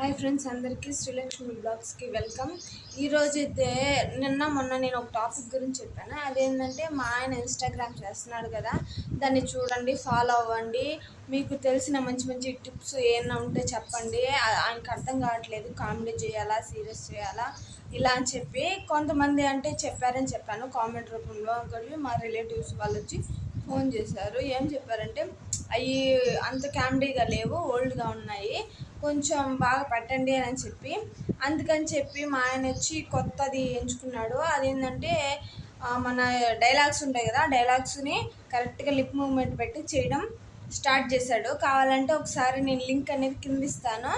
Hi friends అందరికీ Srilakshmi బ్లాగ్స్కి welcome. ఈరోజు అయితే నిన్న మొన్న నేను ఒక టాపిక్ గురించి చెప్పాను. అదేంటంటే మా ఆయన ఇన్స్టాగ్రామ్ చేస్తున్నాడు కదా దాన్ని చూడండి ఫాలో అవ్వండి. మీకు తెలిసిన మంచి మంచి టిప్స్ ఏమైనా ఉంటే చెప్పండి. ఆయనకు అర్థం కావట్లేదు కామెడీ చేయాలా సీరియస్ చేయాలా ఇలా అని చెప్పి కొంతమంది అంటే చెప్పారని చెప్పాను. కామెంట్ రూపంలో ఇంకోటి మా రిలేటివ్స్ వాళ్ళు వచ్చి ఫోన్ చేశారు. ఏం చెప్పారంటే అవి అంత కామెడీగా లేవు ఓల్డ్గా ఉన్నాయి. కొంచెం బాగా పెట్టండి అని చెప్పి. అందుకని చెప్పి మా ఆయన వచ్చి కొత్తది ఎంచుకున్నాడు. అదేంటంటే మన డైలాగ్స్ ఉంటాయి కదా డైలాగ్స్ని కరెక్ట్గా లిప్ మూమెంట్ పెట్టి చేయడం స్టార్ట్ చేశాడు. కావాలంటే ఒకసారి నేను లింక్ అనేది కింద ఇస్తాను.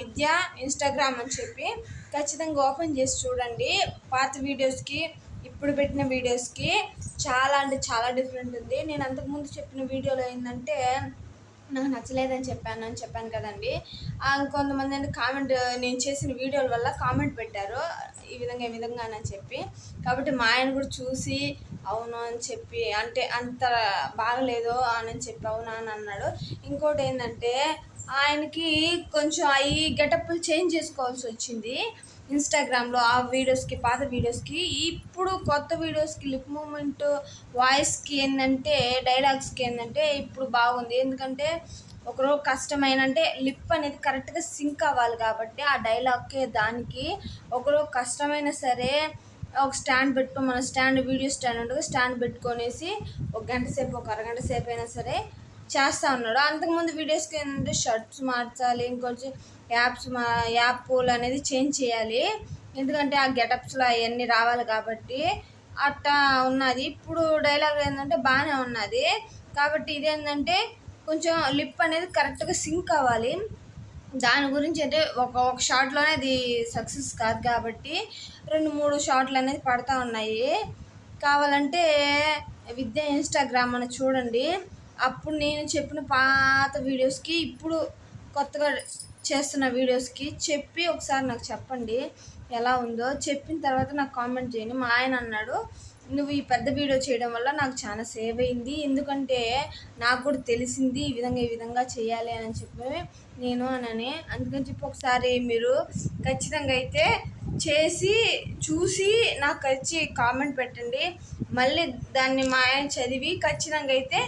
విద్య ఇన్స్టాగ్రామ్ అని చెప్పి. ఖచ్చితంగా ఓపెన్ చేసి చూడండి. పాత వీడియోస్కి ఇప్పుడు పెట్టిన వీడియోస్కి చాలా అంటే చాలా డిఫరెంట్ ఉంది. నేను అంతకుముందు చెప్పిన వీడియోలో ఏంటంటే నాకు నచ్చలేదని చెప్పాను అని చెప్పాను కదండి. కొంతమంది అంటే కామెంట్ నేను చేసిన వీడియోల వల్ల కామెంట్ పెట్టారు. ఈ విధంగా ఈ విధంగా అని చెప్పి. కాబట్టి మా ఆయన కూడా చూసి అవును అని చెప్పి అంటే అంత బాగలేదు అని చెప్పి అవునా అని అన్నాడు. ఇంకోటి ఏంటంటే ఆయనకి కొంచెం అవి గెటప్లు చేంజ్ చేసుకోవాల్సి వచ్చింది. ఇన్స్టాగ్రామ్లో ఆ వీడియోస్కి పాత వీడియోస్కి ఇప్పుడు కొత్త వీడియోస్కి లిప్ మూమెంట్ వాయిస్కి ఏంటంటే డైలాగ్స్కి ఏంటంటే ఇప్పుడు బాగుంది. ఎందుకంటే ఒకరోజు కష్టమైన అంటే లిప్ అనేది కరెక్ట్గా సింక్ అవ్వాలి కాబట్టి ఆ డైలాగ్కి దానికి ఒకరోజు కష్టమైనా సరే ఒక స్టాండ్ పెట్టుకో మన స్టాండ్ వీడియో స్టాండ్ ఉంటుంది. స్టాండ్ పెట్టుకొనేసి ఒక గంట సేపు ఒక అరగంట సేపు అయినా సరే చేస్తూ ఉన్నాడు. అంతకుముందు వీడియోస్కి ఏంటంటే షర్ట్స్ మార్చాలి ఇంకొంచెం యాప్స్ మా యాప్ పూల్ అనేది చేంజ్ చేయాలి. ఎందుకంటే ఆ గెటప్స్లో అవన్నీ రావాలి కాబట్టి అట్టా ఉన్నది. ఇప్పుడు డైలాగ్ ఏంటంటే బాగానే ఉన్నది. కాబట్టి ఇదేంటంటే కొంచెం లిప్ అనేది కరెక్ట్గా సింక్ అవ్వాలి. దాని గురించి అంటే ఒక ఒక షాట్లోనే అది సక్సెస్ కాదు కాబట్టి రెండు మూడు షాట్లు అనేది పడతా ఉన్నాయి. కావాలంటే విద్య ఇన్స్టాగ్రామ్ అని చూడండి. అప్పుడు నేను చెప్పిన పాత వీడియోస్కి ఇప్పుడు కొత్తగా చేస్తున్న వీడియోస్కి చెప్పి ఒకసారి నాకు చెప్పండి ఎలా ఉందో. చెప్పిన తర్వాత నాకు కామెంట్ చేయండి. మా ఆయన అన్నాడు నువ్వు ఈ పెద్ద వీడియో చేయడం వల్ల నాకు చాలా సేవ్ అయింది. ఎందుకంటే నాకు కూడా తెలిసింది ఈ విధంగా ఈ విధంగా చేయాలి అని చెప్పి నేను అనని. అందుకని చెప్పి ఒకసారి మీరు ఖచ్చితంగా అయితే చేసి చూసి నాకు వచ్చి కామెంట్ పెట్టండి. మళ్ళీ దాన్ని మా ఆయన చదివి ఖచ్చితంగా అయితే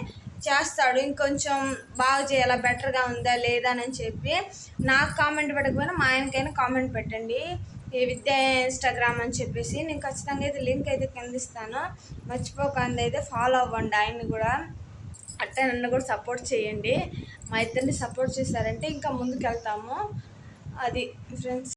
చేస్తాడు. ఇంకొంచెం బాగా చేయాలా? బెటర్గా ఉందా? లేదా? అని చెప్పి నాకు కామెంట్ పెట్టకపోయినా మా ఆయనకైనా కామెంట్ పెట్టండి. ఈ విద్య ఇన్స్టాగ్రామ్ అని చెప్పేసి నేను ఖచ్చితంగా అయితే లింక్ అయితే కింద ఇస్తాను. మర్చిపోకండి అయితే ఫాలో అవ్వండి. ఆయన్ని కూడా అట్టే నన్ను కూడా సపోర్ట్ చేయండి. మా ఇద్దరిని సపోర్ట్ చేశారంటే ఇంకా ముందుకు వెళ్తాము అది ఫ్రెండ్స్.